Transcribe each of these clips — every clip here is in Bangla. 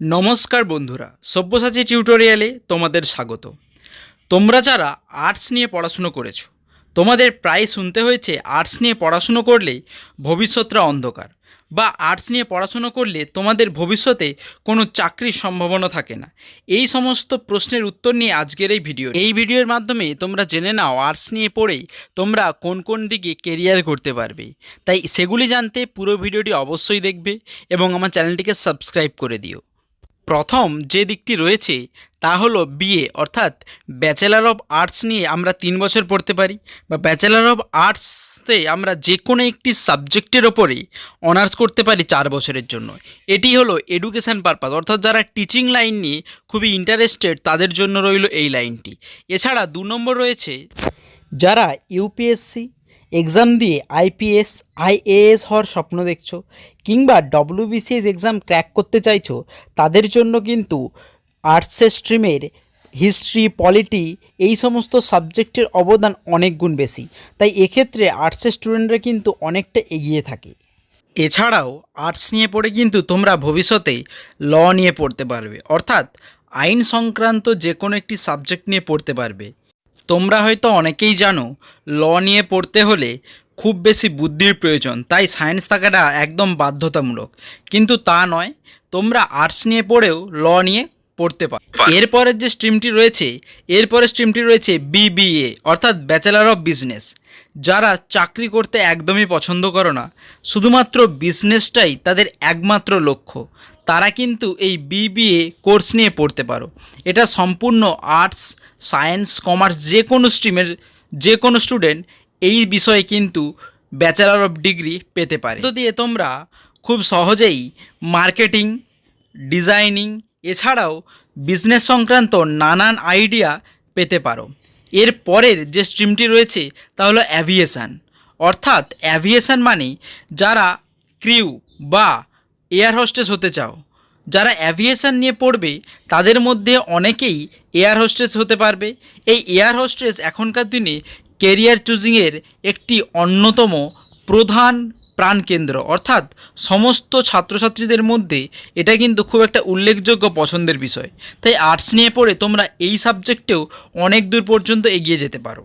নমস্কার বন্ধুরা, সব্যসাচী টিউটোরিয়ালে তোমাদের স্বাগত। তোমরা যারা আর্টস নিয়ে পড়াশুনো করেছ, তোমাদের প্রায় শুনতে হয়েছে আর্টস নিয়ে পড়াশুনো করলে ভবিষ্যৎটা অন্ধকার বা আর্টস নিয়ে পড়াশুনো করলে তোমাদের ভবিষ্যতে কোনো চাকরির সম্ভাবনা থাকে না। এই সমস্ত প্রশ্নের উত্তর নিয়ে আজকের এই ভিডিও এই ভিডিওর মাধ্যমে তোমরা জেনে নাও আর্টস নিয়ে পড়েই তোমরা কোন কোন দিকে কেরিয়ার করতে পারবে। তাই সেগুলি জানতে পুরো ভিডিওটি অবশ্যই দেখবে এবং আমার চ্যানেলটিকে সাবস্ক্রাইব করে দিও। প্রথম যে দিকটি রয়েছে তা হলো বিএ, অর্থাৎ ব্যাচেলার অফ আর্টস নিয়ে আমরা তিন বছর পড়তে পারি বা ব্যাচেলার অফ আর্টসে আমরা যে কোনো একটি সাবজেক্টের ওপরে অনার্স করতে পারি চার বছরের জন্য। এটি হলো এডুকেশান পারপাস অর্থাৎ যারা টিচিং লাইন নিয়ে খুবই ইন্টারেস্টেড তাদের জন্য রইল এই লাইনটি এছাড়া দু নম্বর রয়েছে যারা ইউপিএসসি এক্সাম দিয়ে আইপিএস, আইএএস হওয়ার স্বপ্ন দেখছ কিংবা ডব্লিউবিসিএস এক্সাম ক্র্যাক করতে চাইছো, তাদের জন্য কিন্তু আর্টসের স্ট্রিমের হিস্ট্রি, পলিটি এই সমস্ত সাবজেক্টের অবদান অনেক গুণ বেশি। তাই এক্ষেত্রে আর্টসের স্টুডেন্টরা কিন্তু অনেকটা এগিয়ে থাকে। এছাড়াও আর্টস নিয়ে পড়ে কিন্তু তোমরা ভবিষ্যতে ল নিয়ে পড়তে পারবে, অর্থাৎ আইন সংক্রান্ত যে কোনো একটি সাবজেক্ট নিয়ে পড়তে পারবে। তোমরা হয়তো অনেকেই জানো ল নিয়ে পড়তে হলে খুব বেশি বুদ্ধির প্রয়োজন তাই সায়েন্স থাকাটা একদম বাধ্যতামূলক। কিন্তু তা নয় তোমরা আর্টস নিয়ে পড়েও ল নিয়ে পড়তে পারো। এরপরের যে স্ট্রিমটি রয়েছে এরপরের স্ট্রিমটি রয়েছে বিবিএ অর্থাৎ ব্যাচেলার অফ বিজনেস যারা চাকরি করতে একদমই পছন্দ করো না শুধুমাত্র বিজনেসটাই তাদের একমাত্র লক্ষ্য। তারা কিন্তু এই বিবিএ কোর্স নিয়ে পড়তে পারো। এটা সম্পূর্ণ আর্টস সায়েন্স কমার্স যে কোনো স্ট্রিমের যে কোনো স্টুডেন্ট এই বিষয়ে কিন্তু ব্যাচেলার অফ ডিগ্রি পেতে পারে। তো দিয়ে তোমরা খুব সহজেই মার্কেটিং ডিজাইনিং এছাড়াও বিজনেস সংক্রান্ত নানান আইডিয়া পেতে পারো। এর পরের যে স্ট্রিমটি রয়েছে তা হলো অ্যাভিয়েশান অর্থাৎ অ্যাভিয়েশান মানে যারা ক্রিউ বা এয়ার হোস্টেস হতে চাও যারা অ্যাভিয়েশান নিয়ে পড়বে, তাদের মধ্যে অনেকেই এয়ার হোস্টেস হতে পারবে। এই এয়ার হোস্টেস এখনকার দিনে কেরিয়ার চুজিংয়ের একটি অন্যতম প্রধান প্রাণকেন্দ্র। অর্থাৎ সমস্ত ছাত্রছাত্রীদের মধ্যে এটা কিন্তু খুব একটা উল্লেখযোগ্য পছন্দের বিষয়। তাই আর্টস নিয়ে পড়ে তোমরা এই সাবজেক্টেও অনেক দূর পর্যন্ত এগিয়ে যেতে পারো।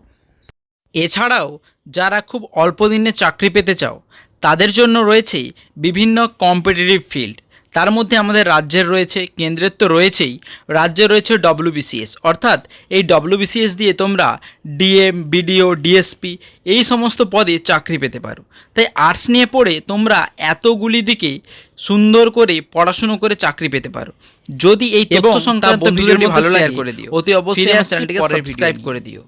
এছাড়াও, যারা খুব অল্প দিনে চাকরি পেতে চাও, তাদের জন্য রয়েছে বিভিন্ন কম্পিটিটিভ ফিল্ড তার মধ্যে আমাদের রাজ্যের রয়েছে কেন্দ্রের তো রয়েছেই রাজ্যে রয়েছে ডব্লিউবিসিএস অর্থাৎ এই ডব্লিউবিসিএস দিয়ে তোমরা ডিএম বিডিও ডিএসপি এই সমস্ত পদে চাকরি পেতে পারো। তাই আর্টস নিয়ে পড়ে তোমরা এতগুলি দিকে সুন্দর করে পড়াশুনো করে চাকরি পেতে পারো। যদি এই তথ্য সংক্রান্ত ভিডিওটি ভালো লাগে করে দিও। অতি অবশ্যই চ্যানেলটিকে সাবস্ক্রাইব করে দিও।